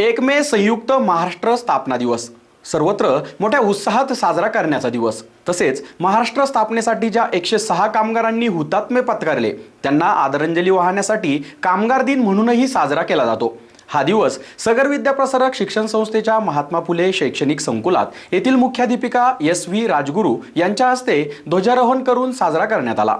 एक मे संयुक्त महाराष्ट्र स्थापना दिवस. सर्वत्र मोठ्या उत्साहात साजरा करण्याचा दिवस. तसेच महाराष्ट्र स्थापनेसाठी ज्या एकशे सहा कामगारांनी हुतात्मे पत्करले त्यांना आदरांजली वाहण्यासाठी कामगार दिन म्हणूनही साजरा केला जातो. हा दिवस सगर विद्याप्रसारक शिक्षण संस्थेच्या महात्मा फुले शैक्षणिक संकुलात येथील मुख्याध्यापिका एस व्ही राजगुरू यांच्या हस्ते ध्वजारोहण करून साजरा करण्यात आला.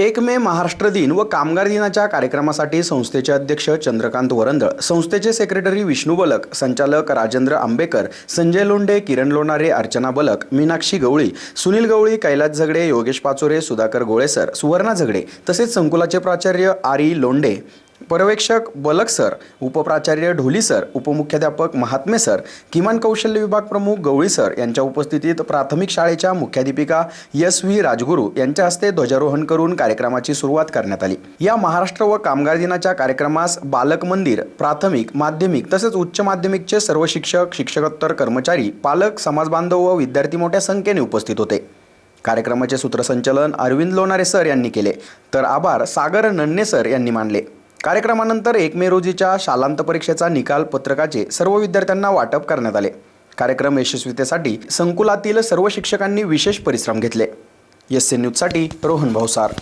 एक मे महाराष्ट्र दिन व कामगार दिनाच्या कार्यक्रमासाठी संस्थेचे अध्यक्ष चंद्रकांत वरंदळ संस्थेचे सेक्रेटरी विष्णू बलक संचालक राजेंद्र आंबेकर संजय लोंढे किरण लोणारे अर्चना बलक मीनाक्षी गवळी सुनील गवळी कैलास झगडे योगेश पाचोरे सुधाकर गोळेसर सुवर्णा झगडे तसेच संकुलाचे प्राचार्य आरी लोंढे. पर्यवेक्षक बलक सर उपप्राचार्य ढोली सर उपमुख्याध्यापक महात्मे सर किमान कौशल्य विभाग प्रमुख गवळी सर यांच्या उपस्थितीत प्राथमिक शाळेच्या मुख्याध्यापिका एस व्ही राजगुरू यांच्या हस्ते ध्वजारोहण करून कार्यक्रमाची सुरुवात करण्यात आली. या महाराष्ट्र व कामगार दिनाच्या कार्यक्रमास बालक मंदिर प्राथमिक माध्यमिक तसेच उच्च माध्यमिकचे सर्व शिक्षक शिक्षकोत्तर कर्मचारी पालक समाजबांधव व विद्यार्थी मोठ्या संख्येने उपस्थित होते. कार्यक्रमाचे सूत्रसंचलन अरविंद लोणारे सर यांनी केले. तर आभार सागर नन्ने सर यांनी मानले. कार्यक्रमानंतर एक मे रोजीच्या शालांत परीक्षेचा निकाल पत्रकाचे सर्व विद्यार्थ्यांना वाटप करण्यात आले. कार्यक्रम यशस्वीतेसाठी संकुलातील सर्व शिक्षकांनी विशेष परिश्रम घेतले. एस न्यूजसाठी रोहन भावसार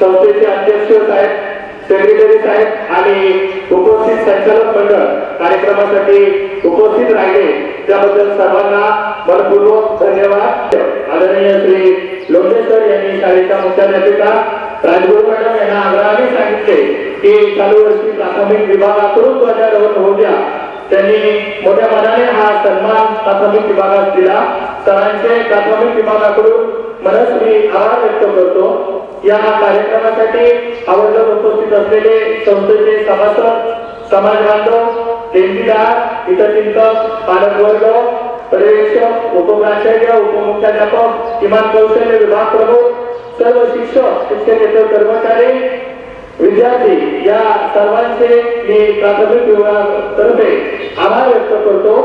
संस्थेचे अध्यक्ष साहेब सेक्रेटरी साहेब आणि उपस्थित संचालक मंडळ कार्यक्रमासाठी उपस्थित राहिले. त्याबद्दल सर्वांना मनपूर्वक धन्यवाद. आदरणीय श्री लोंढे सर यांनी शाळेच्या मुख्याध्यापिका राजगुरू मॅडम यांना आग्रहाने सांगितले की चालू वर्षी प्राथमिक विभागाकडून ध्वजारोहण होऊ द्या त्यांनी मोठ्या मनाने हा सन्मान प्राथमिक विभागात दिला. सरांचे प्राथमिक विभागाकडून मनस्वी आभार व्यक्त करतो. या कार्यक्रमासाठी आवर्जून उपस्थित असलेले संस्थेचे सभासद समाज बांधव देणगीदार इतर चिंतक पालकवर्ग पर्यवेक्षक उपप्राचार्य उपमुख्याध्यापक किमान कौशल्य विभाग प्रमुख सर्व शिक्षक शिक्षकेतर कर्मचारी विद्यार्थी या सर्वांचे मी प्राथमिक विभागातर्फे आभार व्यक्त करतो.